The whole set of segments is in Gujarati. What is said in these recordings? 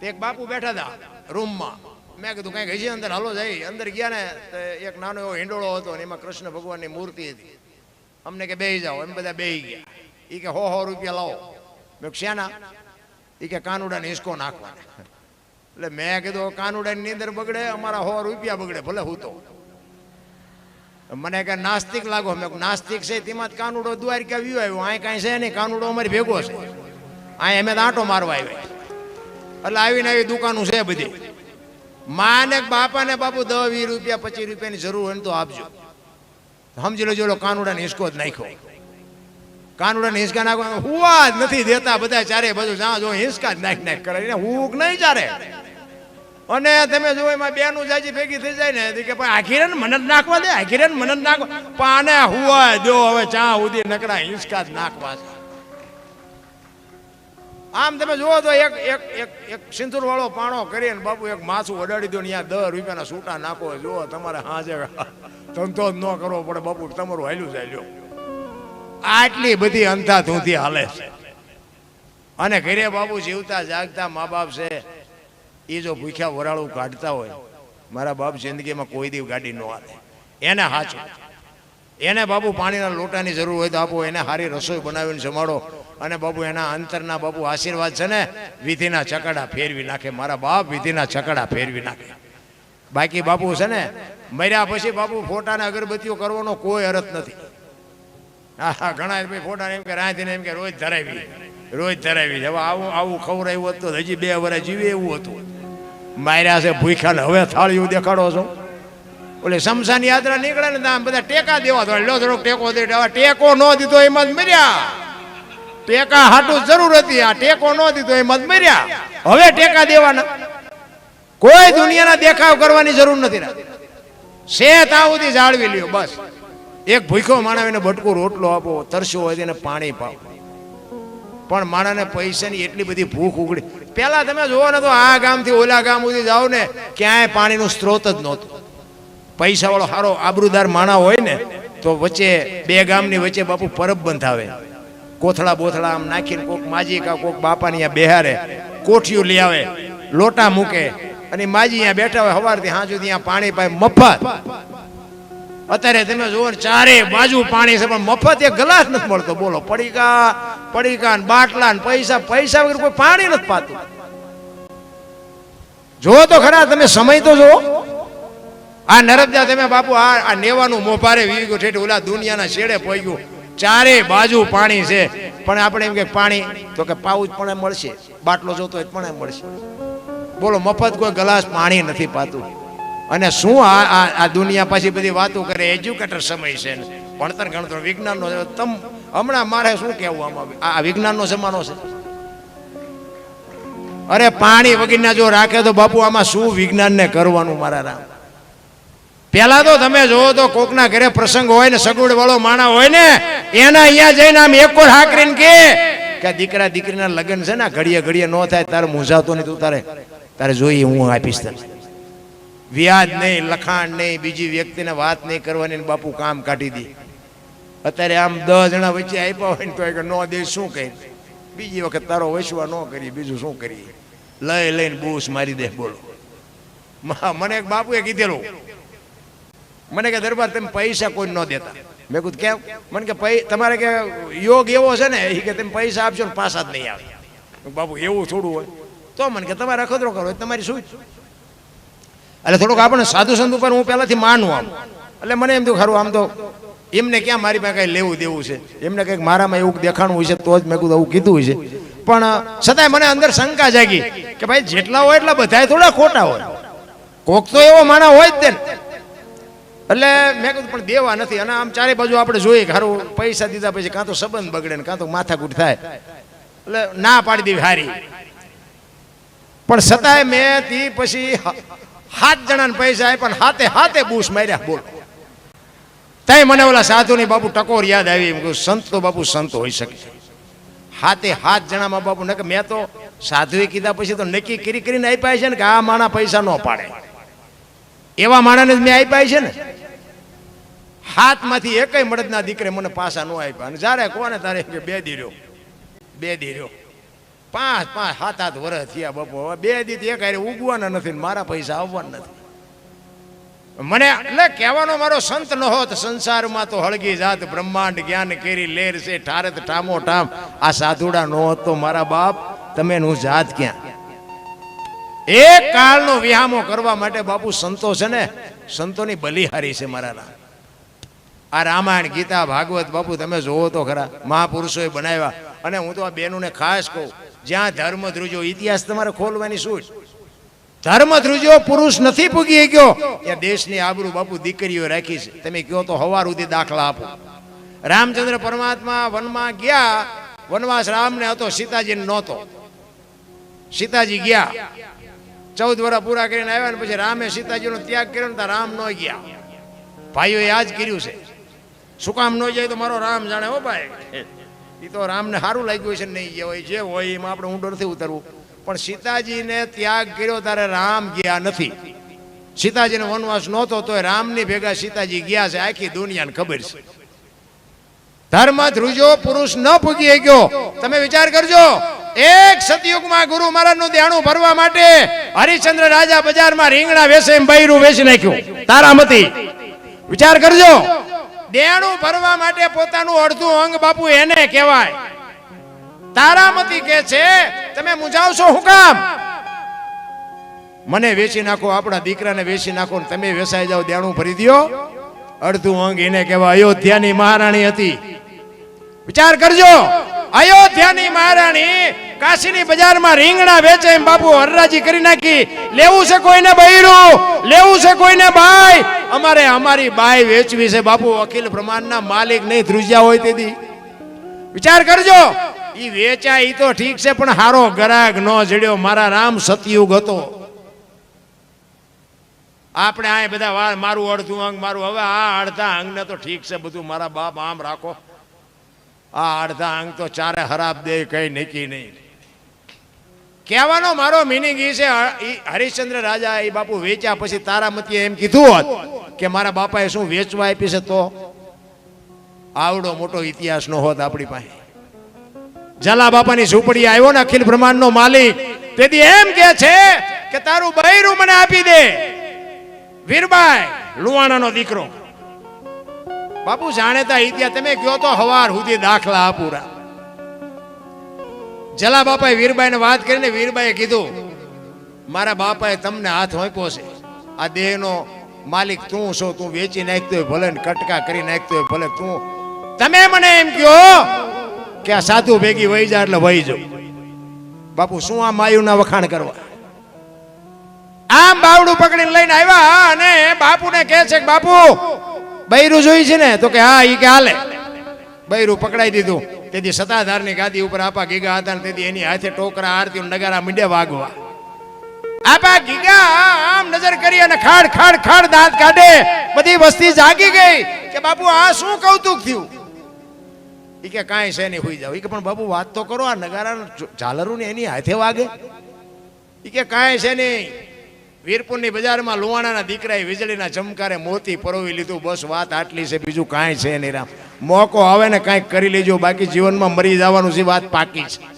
તે એક બાપુ બેઠા હતા રૂમમાં. મેં કીધું, કંઈક હજી અંદર હાલો જાય. અંદર ગયા ને તો એક નાનો એવો હિંડોળો હતો ને એમાં કૃષ્ણ ભગવાનની મૂર્તિ હતી. અમને કે, બેહી જાઓ. એમ બધા બેહી ગયા. એ કે, હો હો, રૂપિયા લાવો. મેં શ્યાના એ કે, કાનુડાને હિસકો નાખવાના. એટલે મેં કીધું કાનુડાની નીંદર બગડે, અમારા હો રૂપિયા બગડે, ભલે હું તો. મને કે, નાસ્તિક લાગો. મેં નાસ્તિક છે, તેમાં જ કાનુડો દ્વારિકા વ્યુ આવ્યો. અહીં કાંઈ છે નહીં, કાનુડો અમારી ભેગો છે. અહીં અમે તો આંટો મારવા આવ્યા. એટલે આવીને આવી દુકાનો છે બધી. માને બાપાને બાપુ દસ વીસ રૂપિયા, પચીસ રૂપિયાની જરૂર હોય ને તો આપજો. સમજી લો જોલો કાનુડાને હિસકો જ નાખ્યો. કાનુડાને હિસકા નાખવા હુવા જ નથી દેતા બધા ચારે બધું જ્યાં જો હિસકા જ નાખ નાખ કરે. હુક નહીં ચારે. અને તમે જો એમાં બેનું જાજી ભેગી થઈ જાય ને કે પણ આખી મને જ નાખવા દે આખીરે મને જ નાખવા પણ હુવા જો હવે ચા સુધી નકરા હિંસકા જ નાખવા છે. આમ તમે જુઓ તો એક એક એક એક સિંદૂરવાળો પાણો કરીને બાપુ એક માથું અડાડી દો ને ત્યાં દસ રૂપિયાના છૂટા નાખો. જુઓ તમારે હાજે ધંધો ન કરવો પડે બાપુ, તમારું હાલ્યું ચાલ્યો લ્યો. આટલી બધી અંધા ધૂંધી હાલે છે. અને ઘરે બાપુ જીવતા જાગતા મા બાપ છે એ જો ભૂખ્યા વરાળું કાઢતા હોય, મારા બાપ જિંદગીમાં કોઈ દીવ ગાડી ન હાલે. એને હાચો. એને બાપુ પાણીના લોટાની જરૂર હોય તો આપો, એને સારી રસોઈ બનાવીને જમાડો. અને બાબુ એના અંતરના બાબુ આશીર્વાદ છે ને, વિધિના ચકડા ફેરવી નાખે. મારા બાપ વિધિના ચકડા ફેરવી નાખે. બાકી બાપુ છે ને, મર્યા પછી બાપુ ફોટાને અગરબત્તીઓ કરવાનો કોઈ અરથ નથી. હા ઘણા ભાઈ ફોટા એમ કે રાંધીને એમ કે રોજ ધરાવી. રોજ ધરાવી. હવે આવું આવું ખવડાવ્યું હતું હજી બે વર્ષ જીવે એવું હતું. માર્યા છે ભૂખ્યા ને હવે થાળીઓ દેખાડો છો. ઓલે શમશાન યાત્રા નીકળે ને બધા ટેકા દેવા તો લો થોડોક ટેકો દે. ટેકો ન દીધો એમાં જ મર્યા. ટેકા હાટું જરૂર હતી. આ ટેકો ન દીધો, એ મત મર્યા. હવે ટેકા દેવાના. કોઈ દુનિયાના દેખાવ કરવાની જરૂર નથી. છે ત્યાં સુધી જાળવી લ્યો, બસ. એક ભૂખ્યો માણસ ભટકો રોટલો આપો, તરસ્યો હોય તેને પાણી પાવો. પણ માણસને પૈસાની એટલી બધી ભૂખ ઉગડી. પહેલા તમે જુઓ ને તો આ ગામથી ઓલા ગામ સુધી જાઓ ને, ક્યાંય પાણીનું સ્ત્રોત જ નહોતું. પૈસા વાળો સારો આબરૂદાર માણા હોય ને, તો વચ્ચે, બે ગામની વચ્ચે બાપુ પરબ બંધાવે. કોથળા બોથળા આમ નાખીને કોક માજી કા કોક બાપાની અહીંયા બેહારે, કોઠિયું લઈ આવે, લોટા મૂકે અને માજી અહીંયા બેઠા હોય સવારથી હાં ત્યાં પાણી પાય, મફત. અત્યારે તમે જુઓ ચારે બાજુ પાણી છે, પણ મફત એક ગ્લાસ નથી મળતો. બોલો, પડીકા પડીકા ને બાટલા ને પૈસા પૈસા વગર કોઈ પાણી નથી પાતું. જો તો ખરા, તમે સમય તો જુઓ. આ નરબજા તમે બાપુ, આ આ નેવાનું મોભારે વી ગયું, ઠેઠ ઓલા દુનિયાના છેડે પહોંચી ગયું ચારે બાજુ પાણી છે. પણ આપણે એમ કે પાણી તો કે પાવું જ પણ મળશે. બાટલો જોતો હોય પણ મળશે. બોલો મફત કોઈ ગ્લાસ પાણી નથી પાતું. અને શું આ આ દુનિયા પાછી બધી વાતો કરે? એજ્યુકેટર સમય છે ભણતર ગણતર વિજ્ઞાનનો તમ હમણાં મારે શું કહેવું આમાં? આ વિજ્ઞાનનો જમાનો છે. અરે પાણી વગીરના જો રાખે તો બાપુ આમાં શું વિજ્ઞાનને કરવાનું મારા રામ? પેલા તો તમે જોવો તો કોકના ઘરે પ્રસંગ હોય ને સગવડ વાળો માણા હોય ને, એના અહીંયા જઈને આમ એક કોર હાકરીને કે કે દીકરા દીકરીના લગ્ન છે ને ઘડીએ ઘડીએ ન થાય, તારે મૂંઝાતો નહીં, તું તારે તારે જોઈએ, હું આપીશ તને. વ્યાજ નહીં, લખાણ નહીં, બીજી વ્યક્તિને વાત નહીં કરવાની બાપુ કામ કાઢી દે. અત્યારે આમ દસ જણા વચ્ચે આપ્યા હોય ને, તો કે નો દે, શું કહે? બીજી વખત તારો વૈશ્વા ન કરીએ, બીજું શું કરીએ? લઈ લઈને બૂસ મારી દે, બોલો. મને એક બાપુએ કીધેલું મને કે, દરબાર, તમે પૈસા કોઈ ન દેતા. મેં કીધું, કેમ? મને કે તમારે કે, યોગ એવો છે ને, એ કે તમે પૈસા આપશો ને પાછા જ નહીં આવે. બાબુ એવું થોડું હોય. તો મને કે, તમારે અખતરો કરો તમારી શું? એટલે થોડુંક આપણને સાધુ સંત ઉપર હું પહેલાંથી માનું આમ. એટલે મને એમ તો ખરું, આમ તો એમને ક્યાં મારી પાસે કંઈ લેવું દેવું છે? એમને કંઈક મારામાં એવું દેખાણું હોય છે તો જ મેં કીધું, આવું કીધું હોય છે. પણ છતાંય મને અંદર શંકા જાગી કે, ભાઈ, જેટલા હોય એટલા બધાય થોડા ખોટા હોય. કોક તો એવો માણા હોય જ તે. એટલે મેં કીધું પણ દેવા નથી. અને આમ ચારે બાજુ આપણે જોઈએ હારું પૈસા દીધા પછી કાં તો સંબંધ બગડે ને કાં તો માથાકૂટ થાય. એટલે ના પાડી દેવી હારી. પણ છતાંય મેં તી પછી સાત જણાને પૈસા આપ્યા પણ હાથે હાથે બૂસ માર્યા બોલ. તઈ મને ઓલા સાધુની બાપુ ટકોર યાદ આવી એમ કહ્યું, સંત તો બાપુ સંત હોઈ શકે. હાથે હાથ જણામાં બાપુ ને મેં તો સાધુએ કીધા પછી તો નક્કી કરી કરીને આપ્યા છે ને કે આ માણા પૈસા ન પાડે. એવા માણાને જ મેં આપ્યા છે ને. હાથમાંથી એકય મળદના દીકરે મને પાસા ન આપ્યા. અને જ્યારે કોને તારે કે બે દી બે દી પાંચ પાંચ, સાત, આઠ વર્ષ થયા બાપુ. હવે બે દી એક હારે ઉગવાના નથી મારા પૈસા આવવાના નથી. મને એટલે કહેવાનો મારો સંત ન હોત, સંસારમાં તો હળગી જાત, બ્રહ્માંડ જ્ઞાન કેરી લેર છે, ઠારત ઠામો ઠામ. આ સાધુડા ન હોત મારા બાપ, તમે હું જાત ક્યાં? એક કાળનો વિહામો કરવા માટે બાપુ સંતો છે ને, સંતોની બલિહારી છે મારા આ રામાયણ, ગીતા, ભાગવત, બાપુ તમે જોવો તો ખરા, મહાપુરુષોએ બનાવ્યા. અને હું તો આ બેનુને ખાસ કહું, જ્યાં ધર્મ ધ્રુજો ઇતિહાસ તમારે ખોલવાની શું ધર્મ ધ્રુજો પુરુષ નથી પૂગી ગયો ત્યાં દેશની આબરૂ બાપુ દીકરીઓ રાખી છે. તમે કહો તો હવાર સુધી દાખલા આપો. રામચંદ્ર પરમાત્મા વનમાં ગયા, વનવાસ રામને હતો, સીતાજીને નહોતો. સીતાજી ગયા. ચૌદ વર્ષ પૂરા કરીને આવ્યા ને પછી રામે સીતાજીનો ત્યાગ કર્યો ને ત્યાં રામ ન ગયા. ભાઈઓએ આ જ કર્યું છે. શું કામ ન જાય તો મારો રામ જાણે હો ભાઈ. એ તો રામને સારું લાગ્યું છે નહીં ગયા હોય, જે હોય એમાં આપણે ઊંડો નથી ઉતરવું. પણ સીતાજીને ત્યાગ કર્યો ત્યારે રામ ગયા નથી. સીતાજીનો વનવાસ નહોતો, તોય રામની ભેગા સીતાજી ગયા છે. આખી દુનિયાને ખબર છે. ધર્મ ધ્રુજો પુરુષ ન પૂગી ગયો તમે વિચાર કરજો. એક સતયુગમાં ગુરુ મહારાજનું દેણું ભરવા માટે હરિચંદ્ર રાજા બજારમાં રીંગણા વેસે એમ બૈરું વેચી નાખ્યું. તારામતી, વિચાર કરજો. દેણું ભરવા માટે પોતાનું અડધું અંગ બાપુ એને કહેવાય. તારામતી કે છે, તમે મુજાવશો હું કામ? મને વેચી નાખો, આપણા દીકરાને વેચી નાખો તમે વેસાઈ જાઓ, દેણું ભરી દ્યો. અડધું અંગ એને કહેવાય. અયોધ્યાની મહારાણી હતી. વિચાર કરજો. અયોધ્યાની મહારાણી કાશીની બજારમાં રીંગણા વેચે એમ બાપુ હરરાજી કરી નાખી. લેવું છે કોઈને બૈરું? લેવું છે કોઈને બાય અમારે અમારી બાઈ વેચવી છે બાપુ. અખિલ પ્રમાણના માલિક નહીં, ધ્રુજ્યા હોય તેથી. વિચાર કરજો. ઈ વેચાય, ઈ તો ઠીક છે, પણ હારો ગરાગ ન જડ્યો. મારા રામ સતયુગ હતો. આપણે આ બધા મારું અડધું અંગ, મારું હવે આ અડધા અંગને તો ઠીક છે, બધું મારા બાપ આમ રાખો. આ અડધા અંગ તો ચારે ખરાબ દે, કઈ નક્કી નહીં. કહેવાનો મારો મિનિંગ એ છે હરિશ્ચંદ્ર રાજા એ બાપુ વેચ્યા પછી તારામતીએ એમ કીધું હોત કે મારા બાપાએ શું વેચવા આપી છે તો? આવડો મોટો ઇતિહાસ નો હોત આપણી પાસે. જલા બાપાની ઝૂંપડી આવ્યો ને અખિલ બ્રહ્માંડનો માલિક, તેથી એમ કે છે કે તારું બૈરું મને આપી દે. વીરબાઈ, લુવાણાનો દીકરો. બાપુ જાણેતા ઇતિહાસ તમે કયો તો હવાર સુધી દાખલા આપુરા. જલા બાપાએ વીરબાઈને વાત કરીને વીરબાઈએ કીધું, મારા બાપાએ તમને હાથ હોંપ્યો છે. આ દેહનો માલિક તું છો, તું વેચી નાખતો હોય ભલે કટકા કરી નાખતો હોય ભલે તું. તમે મને એમ કહો કે આ સાધુ ભેગી વહી જા એટલે વહી જાઉં. બાપુ, શું આ માયુના વખાણ કરવા? આમ બાવડું પકડીને લઈને આવ્યા અને બાપુને કહે છે કે, બાપુ બૈરું જોઈ છે ને, તો કે હા, ઈ કે હાલે. બૈરું પકડાઈ દીધું. તેથી સત્તાધારની ગાદી ઉપર આપા ગીગા હતા તેથી એની હાથે ટોકરા આરતી નગારા મીંડે વાગવા. આપા ગીગા, આમ નજર કરી અને ખાડ ખાડ ખાડ દાંત કાઢે. બધી વસ્તી જાગી ગઈ કે બાપુ, આ શું કૌતુક થયું? એ કે કાંઈ છે નહીં, હોઈ જાવ એ કે, પણ બાપુ, વાત તો કરો, આ નગારા ઝાલરું ને એની હાથે વાગે. એ કે, કાંઈ છે નહીં. વીરપુરની બજારમાં લુવાણાના દીકરાએ વીજળીના ચમકારે મોતી પરોવી લીધું. બસ વાત આટલી છે, બીજું કાંઈ છે નહીં રામ. મોકો આવે ને કાંઈક કરી લેજો, બાકી જીવનમાં મરી જવાનું છે વાત પાકી છે.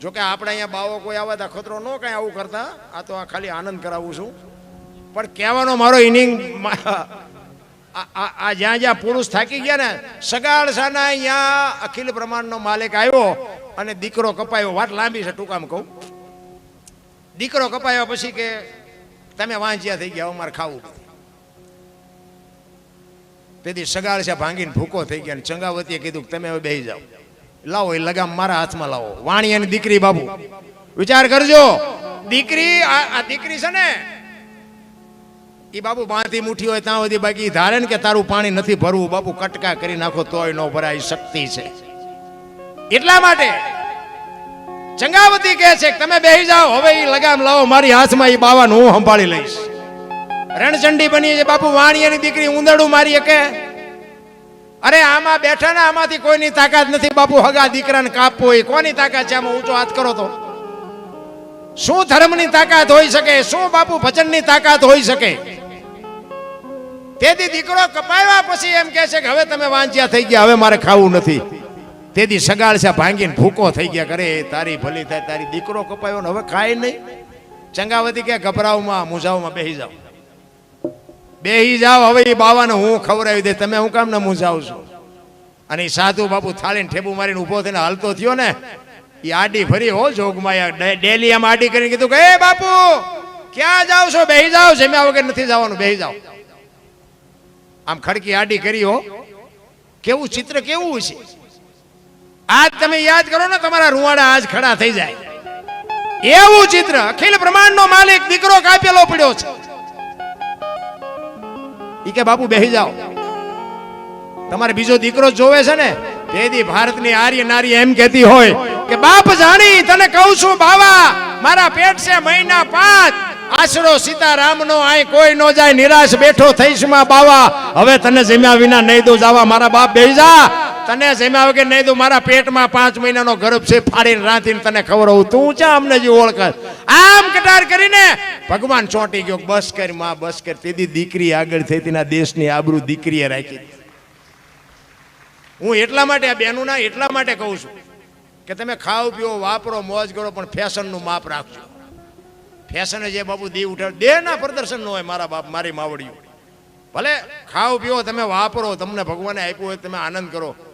જોકે આપણે અહીંયા બાવો કોઈ આવે તો ખતરો ન કાંઈ આવું કરતા. આ તો આ ખાલી આનંદ કરાવું છું. પણ કહેવાનો મારો ઇનિંગ આ જ્યાં જ્યાં પુરુષ થાકી ગયા ને સગાળસાના અહીંયા અખિલ પ્રમાણનો માલિક આવ્યો અને દીકરો કપાયો. વાત લાંબી છે ટૂંકામાં કહું. દીકરો કપાયો પછી કે તમે વાંચ્યા થઈ ગયા, અમારે ખાવું તેથી સગાળસા ભાંગીને ભૂકો થઈ ગયા ચંગાવતીએ કીધું તમે હવે બેસી જાઓ. લાવો એ લગામ મારા હાથમાં લાવો. વાણી અને દીકરી બાબુ. વિચાર કરજો. દીકરી, આ આ દીકરી છે ને એ બાબુ બાંધી મુઠી હોય ત્યાં સુધી બાકી. ધારે ને કે તારું પાણી નથી ભરવું. બાપુ કટકા કરી નાખો તોય ન ભરાય. શક્તિ છે. એટલા માટે ચંગાવતી કહે છે તમે બેસી જાઓ, હવે એ લગામ લાવો, મારી હાથમાં એ બાવાનું હું સંભાળી લઈશ. રણચંડી બની છે, બાપુ વાણિયાની દીકરી ઉંદરડું મારી શકે? અરે, આમાં બેઠા ને આમાંથી કોઈની તાકાત નથી, બાપુ, હગા દીકરાને કાપવો હોય, કોની તાકાત છે? આમાં ઊંચો હાથ કરો તો. શું ધર્મની તાકાત હોઈ શકે? શું, બાપુ, ભજનની તાકાત હોઈ શકે? તેથી દીકરો કપાયા પછી એમ કહે છે કે હવે તમે વાંચ્યા થઈ ગયા, હવે મારે ખાવું નથી. તેથી સગાળ છે ભાંગીને ભૂકો થઈ ગયા કરે, તારી ભલી થાય, તારી દીકરો કપાયો ને હવે ખાય નહીં. ચંગાવતી કે ગભરાવમાં, મૂંઝાવમાં બેસી જાઓ. બેહી જાઓ, હવે એ બાવાને હું ખવડાવી દે તમે હું કામ ને મૂંઝાવશો? અને એ સાધુ બાપુ થાળીને ઠેબુ મારીને ઊભો થઈને હાલતો થયો ને એ આડી ફરી હો જોગમાં ડેલી આમ આડી કરીને કીધું કે, એ બાપુ, ક્યાં જાવ છો? બેહી જાઓ, જમ્યા વગર નથી જવાનું, બેહી જાઓ. આમ ખડકી આડી કરી હો. કેવું ચિત્ર, કેવું છે? આજ તમે યાદ કરો ને, તમારા રૂવાડા આજ ખડા થઈ જાય. એવું ચિત્ર, અખિલ બ્રહ્માંડનો માલિક દીકરો કાપેલો પડ્યો છે. ઈ કે, બાપુ, બેહી જાઓ. તમારે બીજો દીકરો જોવે છે ને તેથી ભારતની આર્ય નારી એમ કહેતી હોય કે, બાપ જાણી, તને કહું છું, બાવા, મારા પેટ છે મહિના પાંચ. આશરો સીતારામનો આય કોઈ નો જાય, નિરાશ બેઠો થઈશમાં, બાવા. હવે તને જમ્યા વિના નહીં દઉં, જાવા, મારા બાપ બેહી જા. તને જમ્યા વગર નહીં તું મારા પેટમાં પાંચ મહિનાનો ગર્ભ છે, ફાડીને રાંધીને તને ખબર ખવડાવું તું ચા અમને જે ઓળખ આમ કટાર કરીને ભગવાન ચોંટી ગયો બસ કરમાં, બસ કર. તેથી દીકરી આગળ થઈ, તેના દેશની આબરૂ દીકરીએ રાખી હું એટલા માટે આ બહેનોના એટલા માટે કહું છું કે તમે ખાવ પીઓ, વાપરો, મોજ કરો, પણ ફેશનનું માપ રાખજો. ફેશન જે બાપુ દી ઉઠાડ દેહના પ્રદર્શન ન હોય મારા બાપ, મારી માવડીઓ. ભલે ખાવ પીઓ, તમે વાપરો, તમને ભગવાને આપ્યું હોય, તમે આનંદ કરો.